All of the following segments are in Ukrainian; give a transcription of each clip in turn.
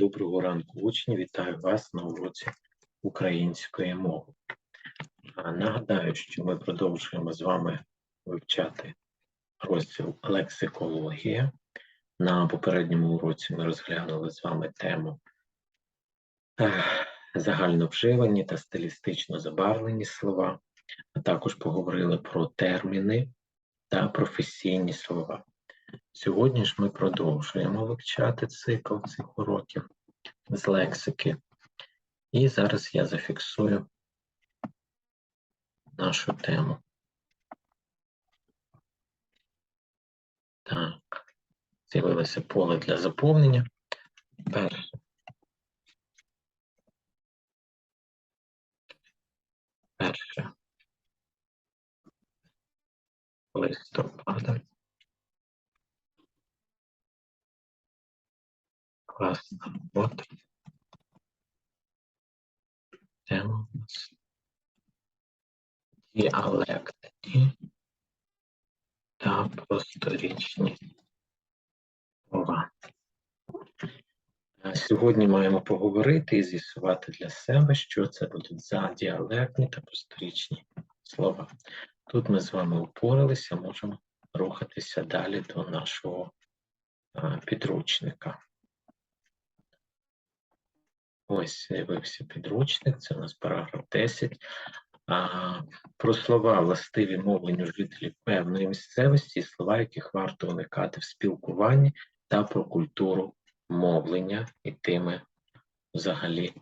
Доброго ранку, учні. Вітаю вас на уроці української мови. Нагадаю, що ми продовжуємо з вами вивчати розділ лексикологія. На попередньому уроці ми розглянули з вами тему ех, загально вживані та стилістично забарвлені слова, а також поговорили про терміни та професійні слова. Сьогодні ж ми продовжуємо вивчати цикл цих уроків з лексики. І зараз я зафіксую нашу тему. Так, з'явилося поле для заповнення. Перше. Перше. Листопада. Класна робота. Тема у нас діалектні та просторічні слова. Сьогодні маємо поговорити і з'ясувати для себе, що це будуть за діалектні та просторічні слова. Тут ми з вами упоралися, можемо рухатися далі до нашого е, підручника. Ось з'явився підручник, це у нас параграф 10. А, про слова властиві мовленню жителів певної місцевості, слова, яких варто уникати в спілкуванні, та про культуру мовлення і тими взагалі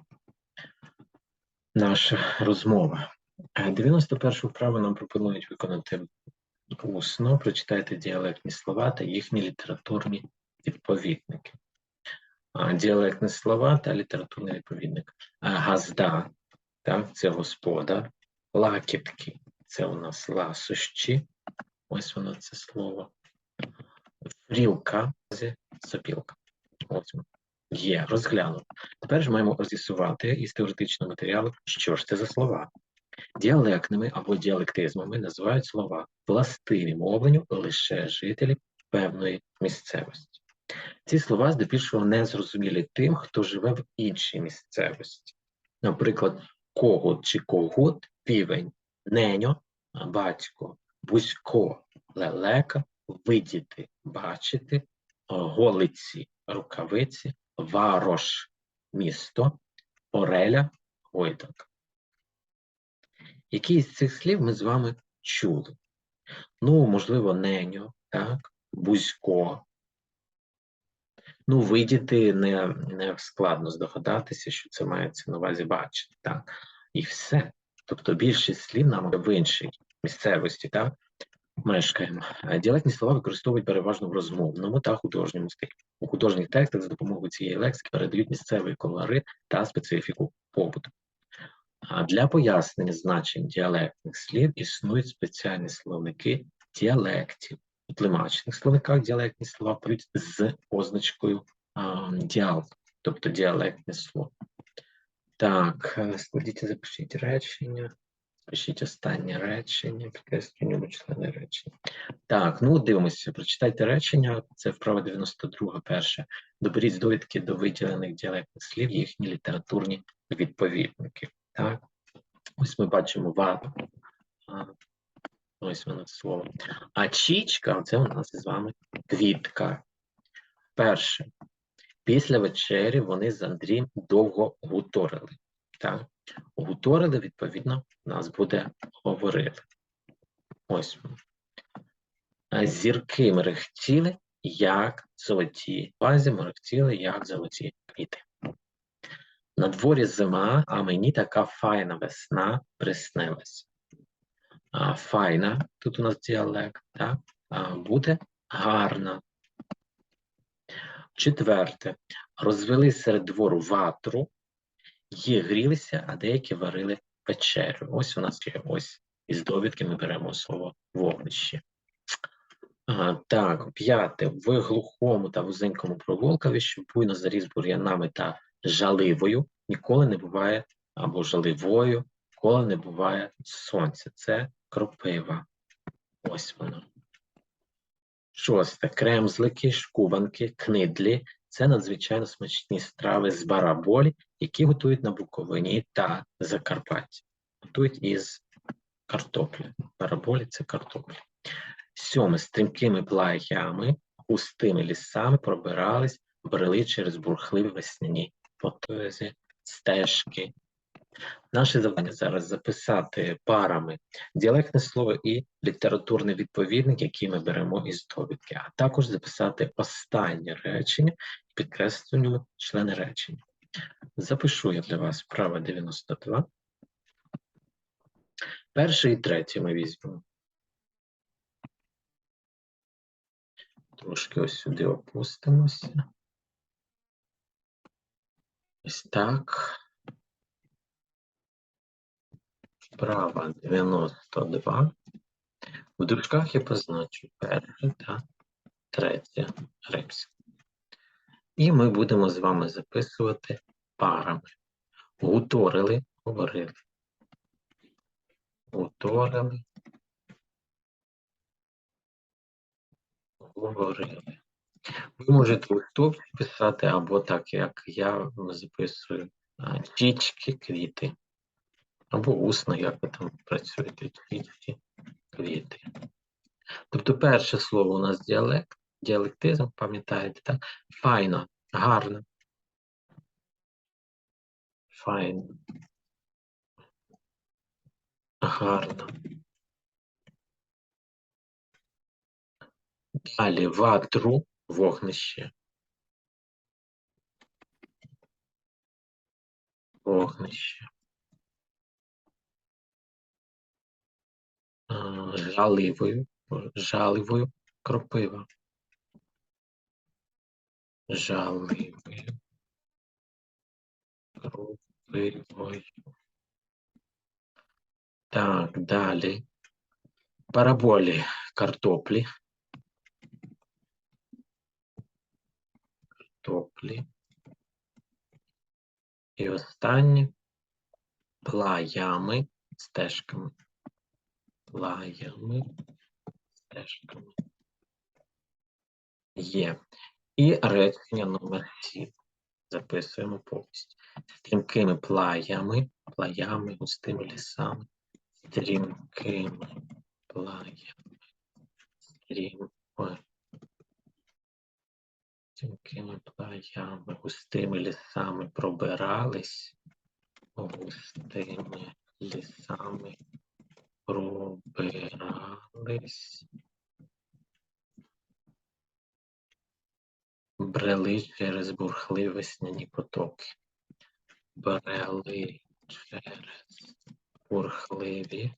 наша розмова. Е, 91 вправу нам пропонують виконати усно. Прочитайте діалектні слова та їхні літературні відповідники. Діалектні слова та літературний відповідник. Газда, так, це господар. Лакітки це у нас ласощі. Ось воно це слово. Фрілка це сопілка. Ось. Є, розглянув. Тепер ж маємо з'ясувати із теоретичного матеріалу, що ж це за слова. Діалектними або діалектизмами називають слова властиві мовленню лише жителів певної місцевості. Ці слова здебільшого не зрозумілі тим, хто живе в іншій місцевості. Наприклад, когут чи когут, півень, неньо, батько, бузько, лелека, видіти, бачити, голиці, рукавиці, варош, місто, ореля, гойданка. Які з цих слів ми з вами чули? Ну, можливо, неньо, так, бузько. Ну, видіти не, не складно здогадатися, що це мається на увазі бачити, так, і все. Тобто більшість слів нам в іншій місцевості, так, мешкаємо. Діалектні слова використовують переважно в розмовному та художньому стилі. У художніх текстах за допомогою цієї лексики передають місцевий колорит та специфіку побуту. А для пояснення значень діалектних слів існують спеціальні словники діалектів. У тлумачних словниках діалектні слова поють з позначкою а, діал, тобто діалектне слово. Так, е, складіть, і запишіть речення. Пишіть останнє речення, підкреслюю ньому члени речення. Так, ну дивимося, прочитайте речення. Це вправа 92 перше. Доберіть з довідки до виділених діалектних слів, їхні літературні відповідники. Так, ось ми бачимо вату. Ось воно слово. А чічка це у нас з вами квітка. Перше. Після вечері вони з Андрієм довго гуторили. Так? Гуторили, відповідно, нас буде говорили. Ось. Зірки мерехтіли, як золоті. Базі мерехтіли, як золоті квіти. На дворі зима, а мені така файна весна приснилась. Файна, тут у нас діалект, так? Буде гарна. Четверте. Розвели серед двору ватру, є грілися, а деякі варили вечерю. Ось у нас є ось із довідки ми беремо слово вогнище. А, так, п'яте. В глухому та вузенькому провулкові, що буйно заріс бур'янами та жаливою, ніколи не буває або жаливою, ніколи не буває сонця. Це кропива. Ось воно. Шосте. Кремзлики, шкубанки, книдлі Це надзвичайно смачні страви з бараболі, які готують на Буковині та Закарпатті. Готують із картоплі. Бараболі це картопля. Сьоме стрімкими плаями, густими лісами пробирались, брели через бурхливі весняні потози, стежки. Наше завдання зараз записати парами діалектне слово і літературний відповідник, який ми беремо із довідки, а також записати останнє речення і підкреслюємо члени речення. Запишу я для вас вправо 92. Перший і третій ми візьмемо. Трошки ось сюди опустимося. Ось так. Вправа 92. В дужках я позначу перше та третє римське. І ми будемо з вами записувати парами. Гуторили, говорили. Гуторили. Говорили. Ви можете у стовпці писати або так, як я записую чічки, квіти. Або усно, як ви там працюєте, чічки, квіти. Тобто перше слово у нас діалект, діалектизм, пам'ятаєте, так? Файно, гарно. Файно. Гарно. Далі ватру, вогнище. Вогнище. Жаливою, жаливою кропива. Жаливою. Кропивою. Так, далі. Параболі картоплі. Картоплі. І останнє плаями, стежками. Плаями, стежками. Є. І речення номер 7. Записуємо повністю. Стрімкими плаями, плаями, густими лісами, стрімкими плаями, стрім... Ой. Стрімкими плаями, густими лісами пробирались, густими лісами брели через бурхливі весняні потоки. Брели через бурхливі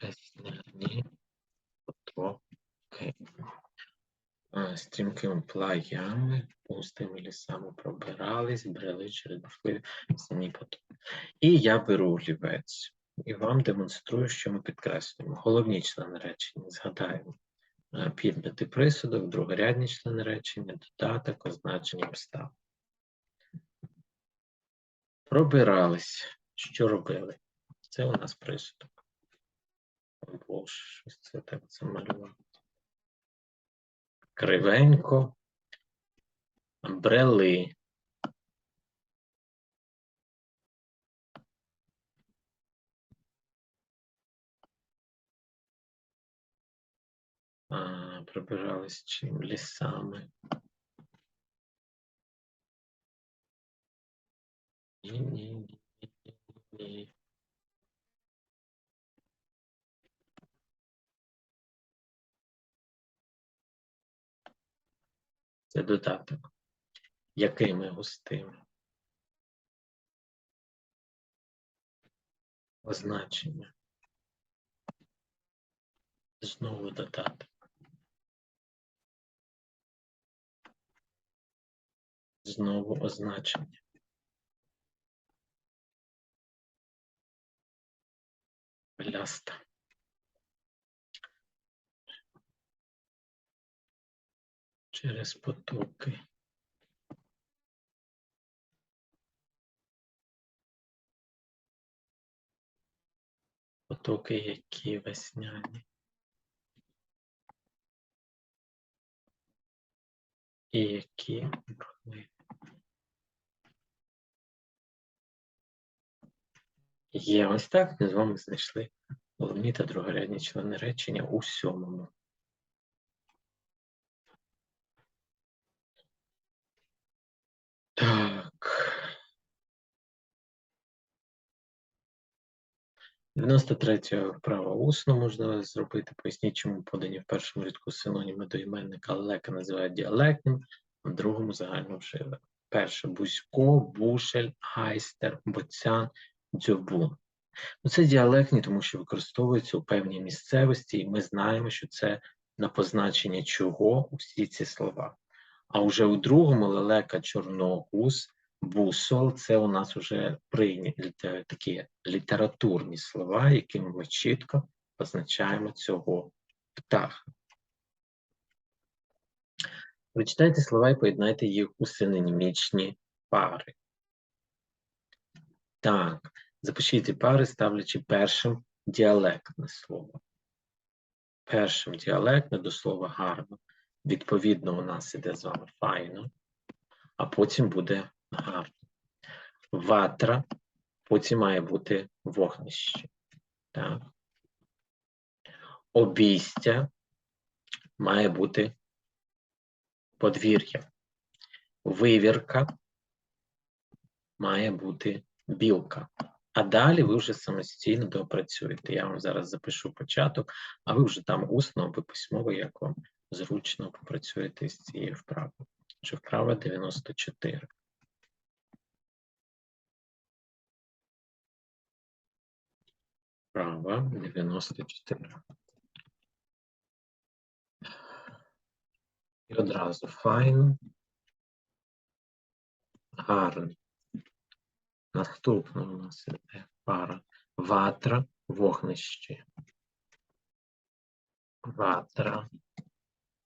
весняні потоки. Стрімкими плаями, густими лісами пробирались, брели через бурхливі весняні потоки. І я беру олівець і вам демонструю, що ми підкреслюємо. Головні члени речення згадаємо. Е, присудок, другорядні члени речення, додаток, означення обставин. Пробирались. Що робили? Це у нас присудок. Бо щось це так замалювати. Кривенько. Брели. Пробирались чим лісами. Ні, ні, ні, ні, ні. Це додаток. Якими густими? Означення. Знову додаток. Знову означення. Пляста. Через потоки. Потоки, які весняні. І які бурхливі. Є ось так. Ми з вами знайшли головні та другорядні члени речення у сьомому. Так. 93 вправа усно можна зробити. Поясніть, чому подані в першому рядку синоніми до іменника лека називають діалектним, а в другому загально вживе. Перше бузько, бушель, гайстер, боцян, дзьобун. Ну, це діалектні, тому що використовуються у певній місцевості, і ми знаємо, що це на позначення чого усі ці слова. А вже у другому лелека чорногуз, бусол це у нас вже прийняті такі літературні слова, якими ми чітко позначаємо цього птаха. Прочитайте слова і поєднайте їх у синонімічні пари. Так, запишіть ці пари, ставлячи першим діалектне слово. Першим діалектне до слова гарно. Відповідно, у нас іде з вами файно, а потім буде гарно. Ватра, потім має бути вогнище. Так. Обійстя має бути подвір'я. Вивірка має бути білка. А далі ви вже самостійно допрацюєте. Я вам зараз запишу початок, а ви вже там усно або письмово, як вам зручно попрацюєте з цією вправою. Що вправа 94. Вправа 94. І одразу файн. Гарний. Наступна у нас іде пара. Ватра, вогнище. Ватра,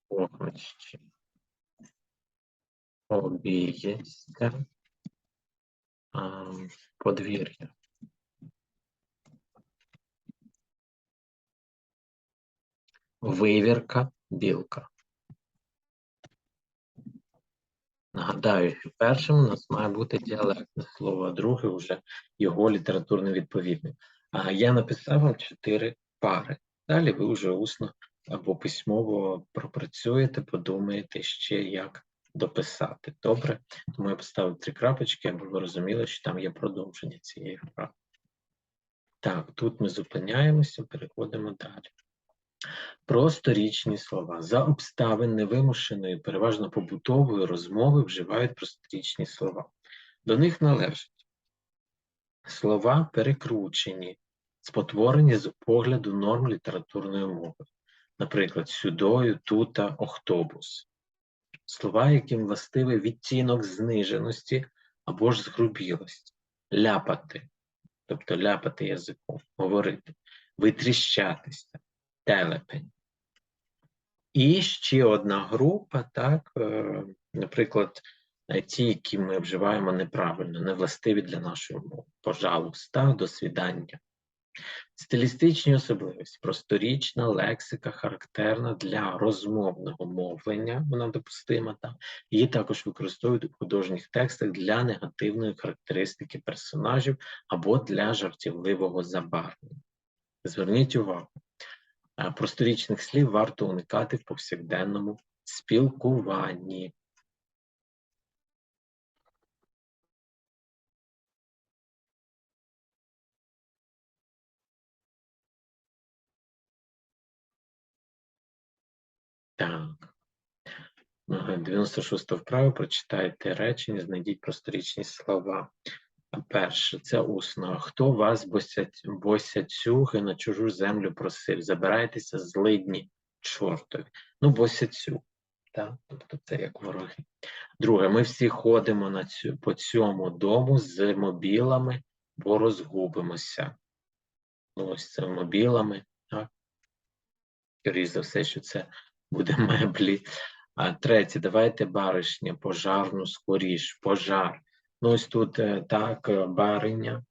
вогнище. Обієстя. Подвір'я. Вивірка, білка. Нагадаю, що першим у нас має бути діалектне слово, а друге вже його літературний відповідник. А я написав вам чотири пари. Далі ви вже усно або письмово пропрацюєте, подумаєте ще, як дописати. Добре? Тому я поставив три крапочки, аби ви розуміли, що там є продовження цієї вправи. Так, тут ми зупиняємося, переходимо далі. Просторічні слова. За обставин невимушеної, переважно побутової розмови вживають просторічні слова. До них належать слова перекручені, спотворені з погляду норм літературної мови, наприклад, сюдою, тута, охтобус. Слова, яким властивий відтінок зниженості або ж згрубілості, ляпати, тобто ляпати язиком, говорити, витріщатися телепень. І ще одна група, так, е, наприклад, ті, які ми вживаємо неправильно, невластиві для нашої мови. Пожалуйста, до свідання. Стилістичні особливості, просторічна лексика характерна для розмовного мовлення, вона допустима, так. її також використовують у художніх текстах для негативної характеристики персонажів або для жартівливого забарвлення. Зверніть увагу, просторічних слів варто уникати в повсякденному спілкуванні. Так. 96 вправо прочитайте речення, знайдіть просторічні слова. Перше, це усно. Хто вас босяцюги на чужу землю просив? Забирайтеся з лидні чортові. Ну, босяцю. Так? Тобто це як вороги. Друге, ми всі ходимо на цю, по цьому дому з мобілами, бо розгубимося. Ну, ось це мобілами. так? Скоріше за все, що це буде меблі. А третє, давайте баришня, пожарну скоріш, пожар. Ну, ось тут е, так, е, бариня,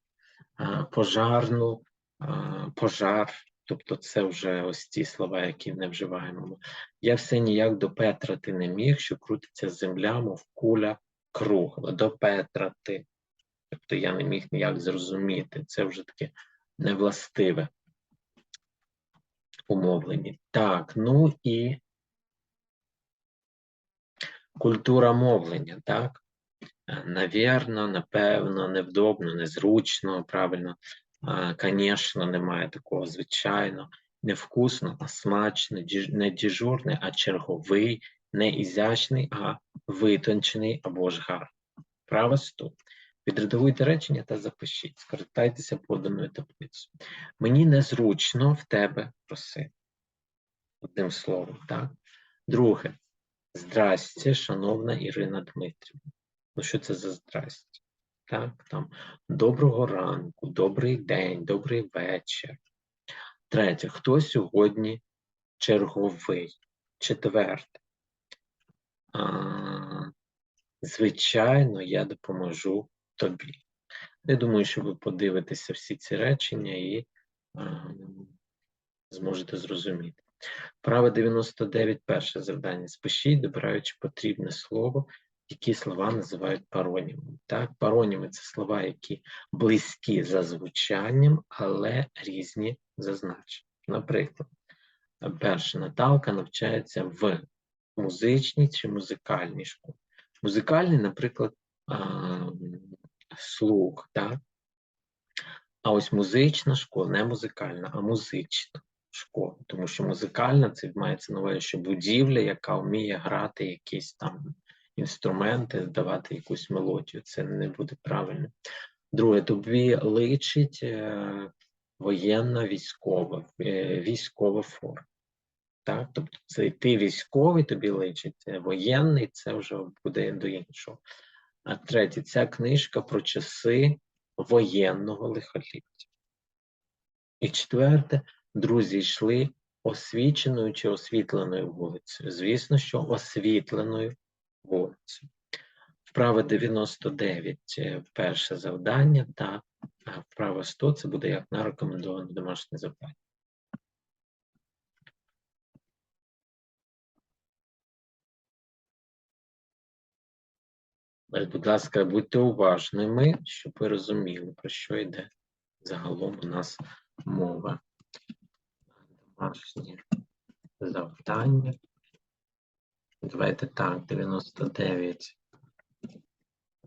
е, пожарну, пожар, Тобто це вже ось ті слова, які не вживаємо. Я все ніяк до Петра ти не міг, що крутиться земля, мов куля кругла. До Петра ти. Тобто я не міг ніяк зрозуміти. Це вже таке невластиве умовлення. Так, ну і культура мовлення, так? Навірно, напевно, невдобно, незручно, правильно. Звісно, немає такого, звичайно, невкусно, а смачно, не діжурний, а черговий, не ізящний, а витончений або ж гарний. Право 100. Підредагуйте речення та запишіть. Скористайтеся поданою таблицею. Мені незручно в тебе просити. Одним словом, так? Друге. Здрасте, шановна Ірина Дмитрівна. Ну, що це за здрасте? Так, там доброго ранку, добрий день, добрий вечір. Третє. Хто сьогодні черговий? Четверте. А, звичайно, я допоможу тобі. Я думаю, що ви подивитеся всі ці речення і а, зможете зрозуміти. Право 99, перше завдання. Спишіть, добираючи потрібне слово, які слова називають паронімами. Так, пароніми це слова, які близькі за звучанням, але різні за значенням. Наприклад, перша Наталка навчається в музичній чи музикальній школі. Музикальний, наприклад, слух, так? А ось музична школа, не музикальна, а музична школа. Тому що музикальна це мається на увазі, що будівля, яка вміє грати якісь там інструменти, давати якусь мелодію. Це не буде правильно. Друге, тобі личить е, воєнна військова, е, військова форма. Так, тобто це ти військовий, тобі личить е, воєнний, це вже буде до іншого. А третє, ця книжка про часи воєнного лихоліття. І четверте, друзі йшли освіченою чи освітленою вулицею. Звісно, що освітленою вулицею. Вправа 99 е, перше завдання, та вправа 100 це буде як на рекомендоване домашнє завдання. Е, Будь ласка, будьте уважними, щоб ви розуміли, про що йде загалом у нас мова. Домашнє завдання. Давайте так, 99.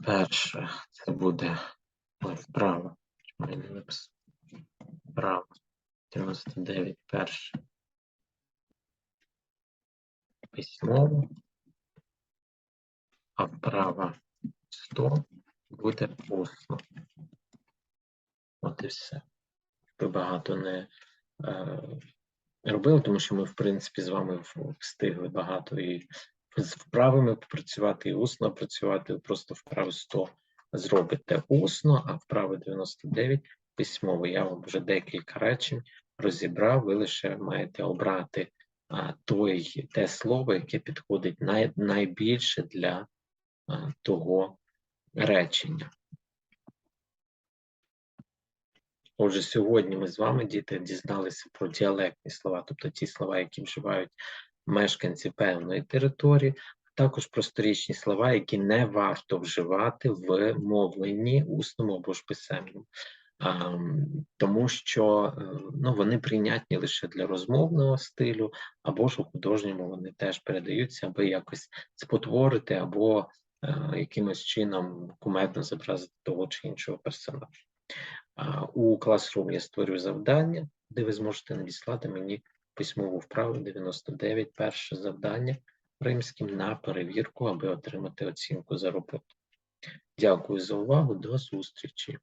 Перше, це буде ой, вправо. Чому я не написав? Вправо. 99 перше. Письмово. А вправо 100 буде усно. От і все. Ви багато не е, робили, тому що ми, в принципі, з вами встигли багато і з вправами попрацювати, і усно працювати. Просто вправи 100 зробите усно, а вправи 99 письмово. Я вам вже декілька речень розібрав. Ви лише маєте обрати а, той, те слово, яке підходить най, найбільше для а, того речення. Отже, сьогодні ми з вами, діти, дізналися про діалектні слова, тобто ті слова, які вживають мешканці певної території, а також просторічні слова, які не варто вживати в мовленні усному або ж писемному. Тому що е, ну, вони прийнятні лише для розмовного стилю, або ж у художньому вони теж передаються, аби якось спотворити або е, якимось чином кумедно зобразити того чи іншого персонажа. У Classroom я створюю завдання, де ви зможете надіслати мені письмову вправу 99, перше завдання римським на перевірку, аби отримати оцінку за роботу. Дякую за увагу. До зустрічі.